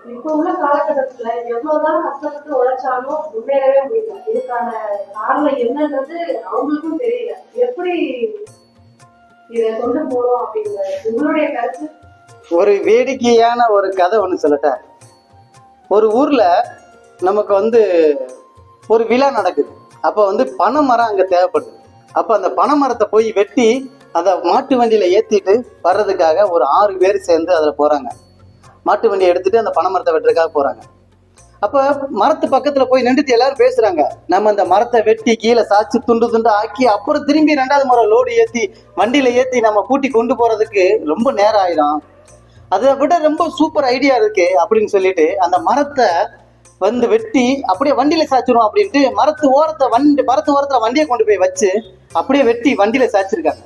இப்போ உள்ள காலகட்டத்துல எவ்வளவுதான் கஷ்டப்பட்டு உழைச்சாலும் முன்னேறவே முடியல. இதுக்கான காரணம் என்னன்றது அவங்களுக்கும் தெரியல. எப்படி இதை கொண்டு போறோம் அப்படிங்கிற உங்களுடைய கருத்து? ஒரு வேடிக்கையான ஒரு கதை ஒன்று சொல்லட்டேன் ஒரு ஊர்ல நமக்கு வந்து ஒரு விழா நடக்குது. அப்போ வந்து பனை மரம் அங்கே தேவைப்படுது. அப்போ அந்த பனை மரத்தை போய் வெட்டி அதை மாட்டு வண்டியில் ஏற்றிட்டு வர்றதுக்காக ஒரு ஆறு பேர் சேர்ந்து அதில் போகிறாங்க மாட்டு வண்டியை எடுத்துட்டு அந்த பனை மரத்தை வெட்டுறதுக்காக போறாங்க. அப்போ மரத்து பக்கத்துல போய் நின்றுட்டு எல்லாரும் பேசுறாங்க. நம்ம அந்த மரத்தை வெட்டி கீழே சாய்ச்சி துண்டு துண்டு ஆக்கி அப்புறம் திரும்பி ரெண்டாவது மரம் லோடு ஏத்தி வண்டியில ஏத்தி நம்ம கூட்டி கொண்டு போறதுக்கு ரொம்ப நேரம் ஆயிடும் அதை விட ரொம்ப சூப்பர் ஐடியா இருக்கு அப்படின்னு சொல்லிட்டு அந்த மரத்தை வந்து வெட்டி அப்படியே வண்டியில சாச்சிடும் அப்படின்ட்டு மரத்து ஓரத்தை வண்டி மரத்து ஓரத்துல வண்டியை கொண்டு போய் வச்சு அப்படியே வெட்டி வண்டியில சாய்ச்சிருக்காங்க.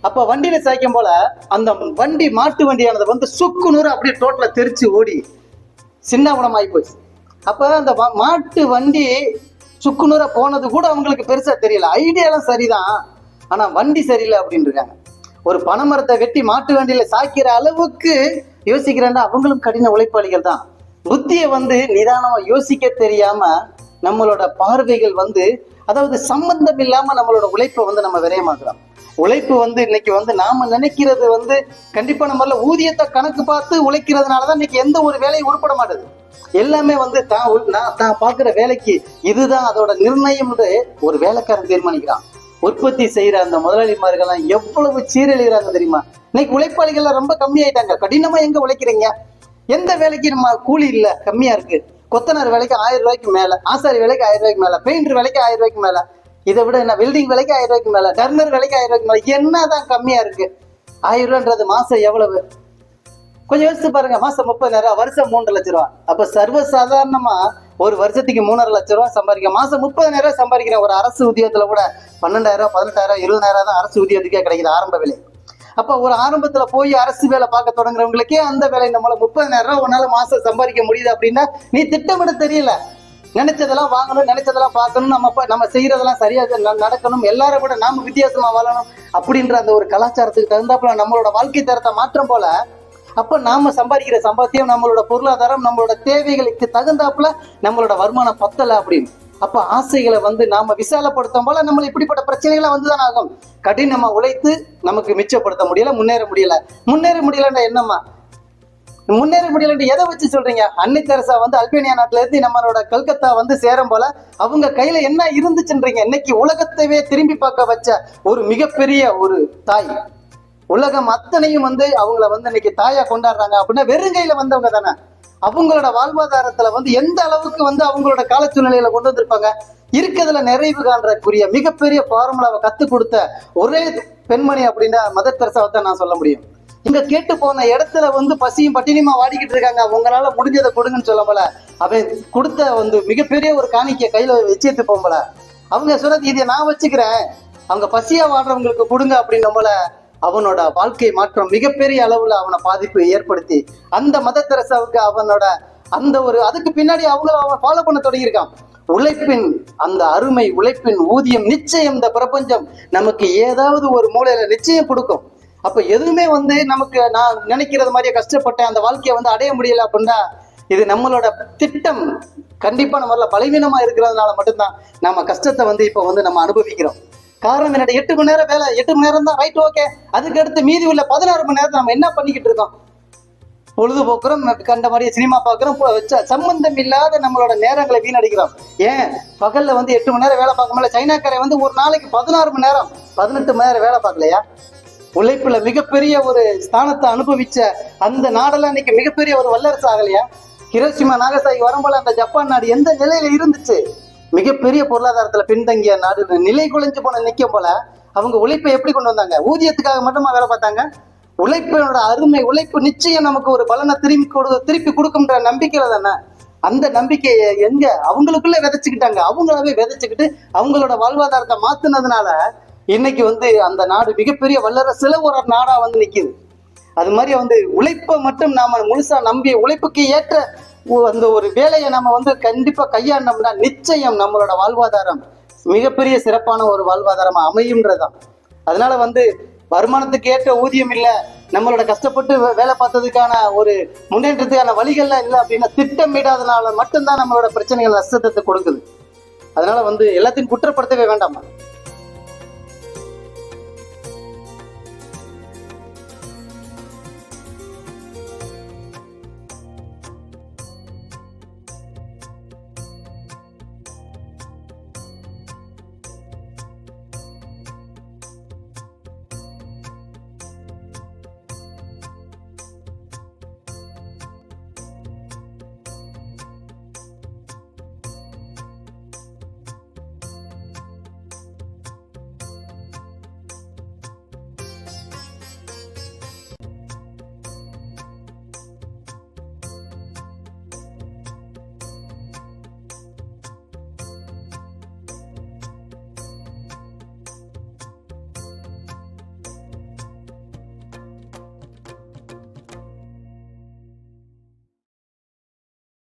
அப்ப வண்டியில சாய்க்கும் போல அந்த வண்டி மாட்டு வண்டியானது வந்து சுக்கு நூறு அப்படியே டோட்டல தெரிச்சு ஓடி சின்ன ஆகி போச்சு. அப்ப அந்த வ- மாட்டு வண்டி சுக்குநூறா போனது கூட அவங்களுக்கு பெருசா தெரியல. ஐடியாலாம் சரிதான். ஆனா வண்டி சரியில்லை அப்படின்னு இருக்காங்க. ஒரு பனைமரத்தை வெட்டி மாட்டு வண்டியில சாய்க்கிற அளவுக்கு யோசிக்கிறேன்னா அவங்களும் கடின உழைப்பாளிகள் தான். புத்தியை வந்து நிதானமா யோசிக்க தெரியாம நம்மளோட பார்வைகள் வந்து அதாவது சம்பந்தம் இல்லாம நம்மளோட உழைப்பை வந்து நம்ம விரயமாக்குறோம். உழைப்பு வந்து இன்னைக்கு வந்து நாம நினைக்கிறது வந்து கண்டிப்பா நம்மள ஊதியத்தை கணக்கு பார்த்து உழைக்கிறதுனாலதான் இன்னைக்கு எந்த ஒரு வேலையும் உருப்பட மாட்டேது. எல்லாமே வந்து தான் நான் தான் பார்க்குற வேலைக்கு இதுதான் அதோட நிர்ணயம்னு ஒரு வேலைக்காரன் தீர்மானிக்கிறான். உற்பத்தி செய்யற அந்த முதலாளிமார்கள்லாம் எவ்வளவு சீரழிகிறாங்க தெரியுமா? இன்னைக்கு உழைப்பாளிகள்லாம் ரொம்ப கம்மியாயிட்டாங்க. கடினமா எங்க உழைக்கிறீங்க? எந்த வேலைக்கு நம்ம கூலி இல்ல கம்மியா இருக்கு. கொத்தனார் வேலைக்கு ஆயிரம் ரூபாய்க்கு மேல ஆசாரி வேலைக்கு ஆயிரம் ரூபாய்க்கு மேல பெயிண்டர் வேலைக்கு ஆயிரம் ரூபாய்க்கு மேல. இதை விட என்ன வெல்டிங் விலைக்கு ஆயிரம் ரூபாய்க்கு மேல டர்னர் விலைக்கு ஆயிரம் ரூபாய்க்கு மேல என்னதான் கம்மியா இருக்கு? ஆயிரம் ரூபான்றது மாசம் எவ்வளவு? கொஞ்சம் யோசிச்சு பாருங்க மாசம் முப்பதாயிரம் வருஷம் மூன்று லட்ச ரூபா. அப்ப சர்வசாதாரணமா ஒரு வருஷத்துக்கு மூணரை லட்ச ரூபா சம்பாதிக்க மாசம் முப்பதாயிரம் ரூபாய் சம்பாதிக்கிற ஒரு அரசு உத்தியோகத்துல கூட பன்னெண்டாயிரம் பதினெட்டாயிரம் இருபதாயிரம் தான் அரசு உத்தியோகத்துக்கே கிடைக்குது ஆரம்ப விலை. அப்ப ஒரு ஆரம்பத்துல போய் அரசு வேலை பார்க்க தொடங்குறவங்களுக்கே அந்த வேலை நம்மள முப்பதாயிரம் ரூபாய் உன்னால மாசம் சம்பாதிக்க முடியுது அப்படின்னா நீ திட்டமிட தெரியல. நினைச்சதெல்லாம் வாங்கணும் நினைச்சதெல்லாம் பார்க்கணும் நம்ம நம்ம செய்யறதெல்லாம் சரியா ந- நடக்கணும். எல்லாரும் கூட நாம வித்தியாசமா வாழணும் அப்படின்ற அந்த ஒரு கலாச்சாரத்துக்கு தகுந்தாப்புல நம்மளோட வாழ்க்கை தரத்தை மாற்றம் போல அப்ப நாம சம்பாதிக்கிற சம்பாத்தியம் நம்மளோட பொருளாதாரம் நம்மளோட தேவைகளுக்கு தகுந்தாப்புல நம்மளோட வருமானம் பத்தல அப்படின்னு. அப்ப ஆசைகளை வந்து நாம விசாலப்படுத்தும் போல நம்ம இப்படிப்பட்ட பிரச்சனைகளை வந்துதான் ஆகும். கடினமா உழைத்து நமக்கு மிச்சப்படுத்த முடியல முன்னேற முடியல. முன்னேற முடியலன்னா என்னம்மா? முன்னேற முடியலன்னு எதை வச்சு சொல்றீங்க? அன்னை தெரசா வந்து அல்பேனியா நாட்டுல இருந்து நம்மளோட கல்கத்தா வந்து சேரும் போல அவங்க கையில என்ன இருந்துச்சுன்றீங்க? இன்னைக்கு உலகத்தையே திரும்பி பார்க்க வச்ச ஒரு மிகப்பெரிய ஒரு தாய். உலகம் அத்தனையும் வந்து அவங்கள வந்து இன்னைக்கு தாயா கொண்டாடுறாங்க அப்படின்னா வெறுங்கையில வந்தவங்க தானே. அவங்களோட வாழ்வாதாரத்துல வந்து எந்த அளவுக்கு வந்து அவங்களோட கால சூழ்நிலையில கொண்டு வந்திருப்பாங்க? இருக்கிறதுல நிறைவு காண்றக்குரிய மிகப்பெரிய ஃபார்முலாவை கத்துக் கொடுத்த ஒரே பெண்மணி அப்படின்னா மதர் தெரசாவை தான் நான் சொல்ல முடியும். இங்க கேட்டு போன இடத்துல வந்து பசியும் பட்டினியுமா வாடிக்கிட்டு இருக்காங்க. உங்களால முடிஞ்சதை கொடுங்கன்னு சொல்ல போல. அவன் கொடுத்த வந்து மிகப்பெரிய ஒரு காணிக்கைய கையில வச்சுட்டு போம்பல அவங்க சொன்னது இதை நான் வச்சுக்கிறேன். அவங்க பசியா வாடுறவங்களுக்கு கொடுங்க அப்படின்னு போல அவனோட வாழ்க்கை மாற்றம் மிகப்பெரிய அளவுல அவனை பாதிப்பு ஏற்படுத்தி அந்த மத தெரசாவுக்கு அவனோட அந்த ஒரு அதுக்கு பின்னாடி அவங்கள அவன் ஃபாலோ பண்ண தொடங்கியிருக்கான். உழைப்பின் அந்த அருமை உழைப்பின் ஊதியம் நிச்சயம் இந்த பிரபஞ்சம் நமக்கு ஏதாவது ஒரு மூலையில நிச்சயம் கொடுக்கும். அப்ப எதுவுமே வந்து நமக்கு நான் நினைக்கிறது மாதிரியே கஷ்டப்பட்டேன் அந்த வாழ்க்கையை வந்து அடைய முடியல அப்படின்னா இது நம்மளோட திட்டம் கண்டிப்பா நம்மள பலவீனமா இருக்கிறதுனால மட்டும்தான் நம்ம கஷ்டத்தை வந்து இப்போ வந்து நம்ம அனுபவிக்கிறோம். காரணம் என்னடா எட்டு மணி நேரம் வேலை எட்டு மணி நேரம் தான் ரைட் ஓகே அதுக்கு அடுத்து மீதி உள்ள பதினாறு மணி நேரத்தை நம்ம என்ன பண்ணிக்கிட்டு இருக்கோம்? பொழுதுபோக்குறோம் கண்ட மாதிரியே சினிமா பார்க்குறோம் சம்பந்தம் இல்லாத நம்மளோட நேரங்களை வீணடிக்கிறோம். ஏன்? பகல்ல வந்து எட்டு மணி நேரம் வேலை பார்க்க முடியல சைனாக்காரை வந்து ஒரு நாளைக்கு பதினாறு மணி நேரம் பதினெட்டு மணி நேரம் வேலை பார்க்கலையா? உழைப்புல மிகப்பெரிய ஒரு ஸ்தானத்தை அனுபவிச்ச அந்த நாடெல்லாம் இன்னைக்கு மிகப்பெரிய ஒரு வல்லரசு ஆகலையா? ஹிரோஷிமா நாகசாகி வரும்போல அந்த ஜப்பான் நாடு எந்த நிலையில இருந்துச்சு? மிகப்பெரிய பொருளாதாரத்துல பின்தங்கிய நாடு நிலை குலைஞ்சு போன நிக்கும் போல அவங்க உழைப்பை எப்படி கொண்டு வந்தாங்க? ஊதியத்துக்காக மட்டுமா வேலை பார்த்தாங்க? உழைப்பினோட அருமை உழைப்பு நிச்சயம் நமக்கு ஒரு பலனை திரும்பி கொடு திருப்பி கொடுக்கும்ன்ற நம்பிக்கையில தானே? அந்த நம்பிக்கையை எங்க? அவங்களுக்குள்ள விதைச்சுக்கிட்டாங்க. அவங்களாவே விதைச்சுக்கிட்டு அவங்களோட வாழ்வாதாரத்தை மாத்துனதுனால இன்னைக்கு வந்து அந்த நாடு மிகப்பெரிய வல்லரசுல ஒரு நாடா வந்து நிக்குது. அது மாதிரி வந்து உழைப்பை மட்டும் நாம முழுசா நம்பி உழைப்புக்கு ஏற்ற அந்த ஒரு வேலையை நம்ம வந்து கண்டிப்பா கையாண்டோம்னா நிச்சயம் நம்மளோட வாழ்வாதாரம் மிகப்பெரிய சிறப்பான ஒரு வாழ்வாதாரமா அமையும்ன்றதுதான். அதனால வந்து வருமானத்துக்கு ஏற்ற ஊதியம் இல்ல நம்மளோட கஷ்டப்பட்டு வே- வேலை பார்த்ததுக்கான ஒரு முன்னேற்றத்துக்கான வழிகள்லாம் இல்லை அப்படின்னா திட்டமிடாதனால மட்டும்தான் நம்மளோட பிரச்சனைகள் நஷ்டத்தை கொடுக்குது. அதனால வந்து எல்லாத்தையும் குற்றப்படுத்தவே வேண்டாமா?